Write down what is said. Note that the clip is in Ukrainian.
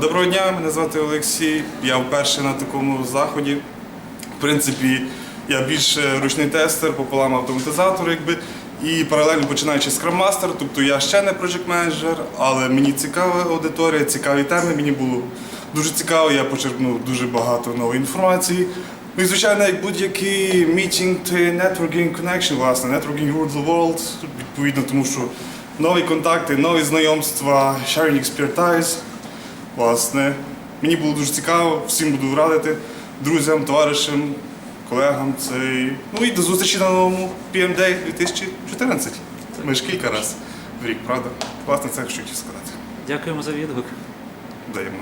Доброго дня, мене звати Олексій. Я вперше на такому заході. В принципі, я більше ручний тестер, пополам автоматизатор, якби. І паралельно починаючи Scrum Master, тобто я ще не project менеджер, але мені цікава аудиторія, цікаві теми. Мені було дуже цікаво, я почерпнув дуже багато нової інформації. Ну і звичайно, як будь-який мітінг networking connection, власне, networking rules the world, відповідно, тому що нові контакти, нові знайомства, sharing expertise. Власне, мені було дуже цікаво, всім буду радити, друзям, товаришам, колегам. Цей... Ну і до зустрічі на новому PMD 2014. Ми ж кілька разів в рік, правда? Власне, це хочу сказати. Дякуємо за відгук. Даємо.